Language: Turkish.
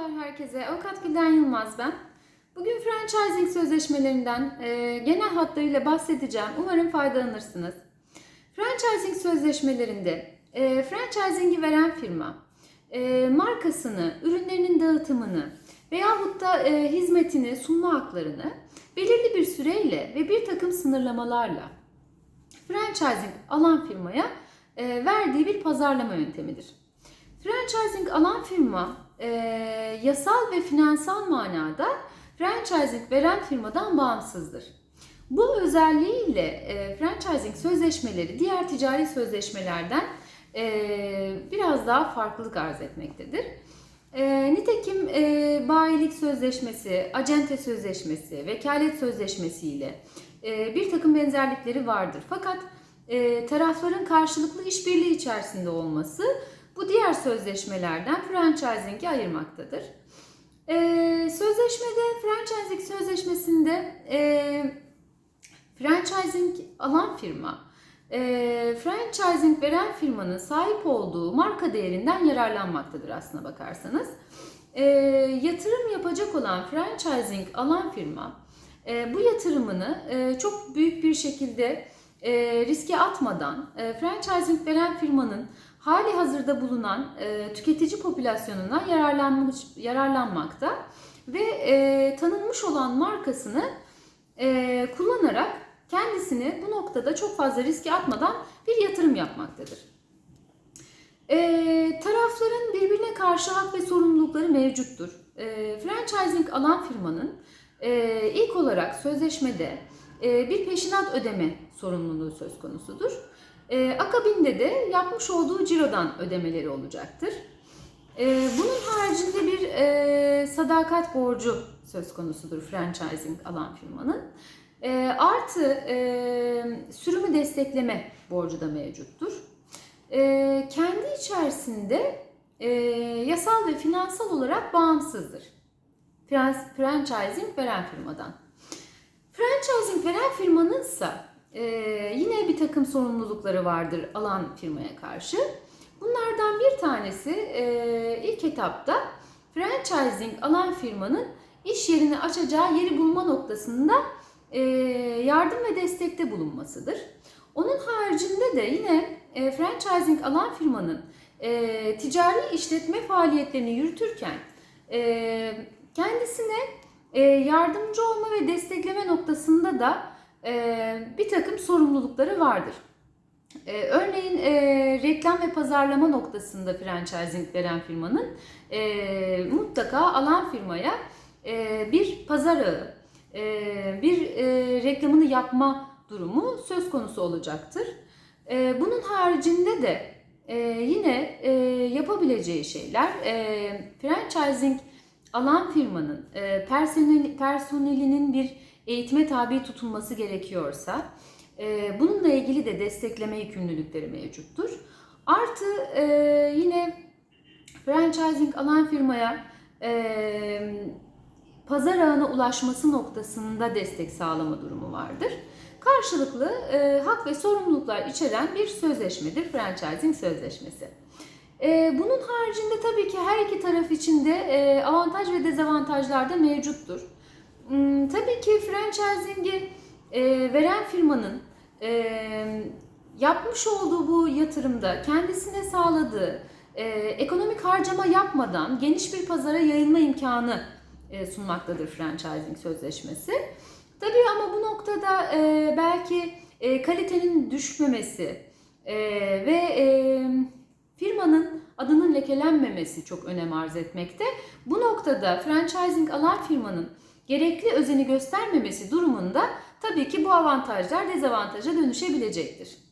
Merhabalar herkese. Avukat Gülden Yılmaz ben. Bugün franchising sözleşmelerinden e, genel hatlarıyla bahsedeceğim. Umarım faydalanırsınız. Franchising sözleşmelerinde e, franchising'i veren firma e, markasını, ürünlerinin dağıtımını veyahut da e, hizmetini sunma haklarını belirli bir süreyle ve bir takım sınırlamalarla franchising alan firmaya e, verdiği bir pazarlama yöntemidir. Franchising alan firma e, yasal ve finansal manada franchising veren firmadan bağımsızdır. Bu özelliğiyle e, franchising sözleşmeleri diğer ticari sözleşmelerden e, biraz daha farklılık arz etmektedir. E, nitekim e, bayilik sözleşmesi, acente sözleşmesi, vekalet sözleşmesi ile e, bir takım benzerlikleri vardır. Fakat e, tarafların karşılıklı işbirliği içerisinde olması bu diğer sözleşmelerden franchising'i ayırmaktadır. E, sözleşmede, franchising sözleşmesinde e, franchising alan firma, e, franchising veren firmanın sahip olduğu marka değerinden yararlanmaktadır aslına bakarsanız. E, yatırım yapacak olan franchising alan firma, e, bu yatırımını e, çok büyük bir şekilde e, riske atmadan e, franchising veren firmanın hali hazırda bulunan e, tüketici popülasyonuna yararlanmış, yararlanmakta ve e, tanınmış olan markasını e, kullanarak kendisini bu noktada çok fazla riske atmadan bir yatırım yapmaktadır. E, tarafların birbirine karşı hak ve sorumlulukları mevcuttur. E, franchising alan firmanın e, ilk olarak sözleşmede bir peşinat ödeme sorumluluğu söz konusudur. E, akabinde de yapmış olduğu cirodan ödemeleri olacaktır. E, bunun haricinde bir e, sadakat borcu söz konusudur franchising alan firmanın. E, artı e, sürümü destekleme borcu da mevcuttur. E, kendi içerisinde e, yasal ve finansal olarak bağımsızdır. Franchising veren firmadan. Franchising veren firmanın ise yine bir takım sorumlulukları vardır alan firmaya karşı. Bunlardan bir tanesi e, ilk etapta franchising alan firmanın iş yerini açacağı yeri bulma noktasında e, yardım ve destekte bulunmasıdır. Onun haricinde de yine e, franchising alan firmanın e, ticari işletme faaliyetlerini yürütürken e, kendisine e, yardımcı olma ve destekleme noktasında da e, bir takım sorumlulukları vardır. E, örneğin e, reklam ve pazarlama noktasında franchising veren firmanın e, mutlaka alan firmaya e, bir pazar ağı, e, bir e, reklamını yapma durumu söz konusu olacaktır. E, bunun haricinde de e, yine e, yapabileceği şeyler e, franchising alan firmanın e, personel, personelinin bir eğitime tabi tutulması gerekiyorsa e, bununla ilgili de destekleme yükümlülükleri mevcuttur. Artı e, yine franchising alan firmaya e, pazar ağına ulaşması noktasında destek sağlama durumu vardır. Karşılıklı e, hak ve sorumluluklar içeren bir sözleşmedir franchising sözleşmesi. E, bunun haricinde tabii ki her iki taraf için de e, avantaj ve dezavantajlar da mevcuttur. Hmm, tabii ki franchising'i e, veren firmanın e, yapmış olduğu bu yatırımda kendisine sağladığı ekonomik harcama yapmadan geniş bir pazara yayılma imkanı sunmaktadır franchising sözleşmesi. Tabii ama bu noktada belki kalitenin düşmemesi ve adının lekelenmemesi çok önem arz etmekte. Bu noktada franchising alan firmanın gerekli özeni göstermemesi durumunda tabii ki bu avantajlar dezavantaja dönüşebilecektir.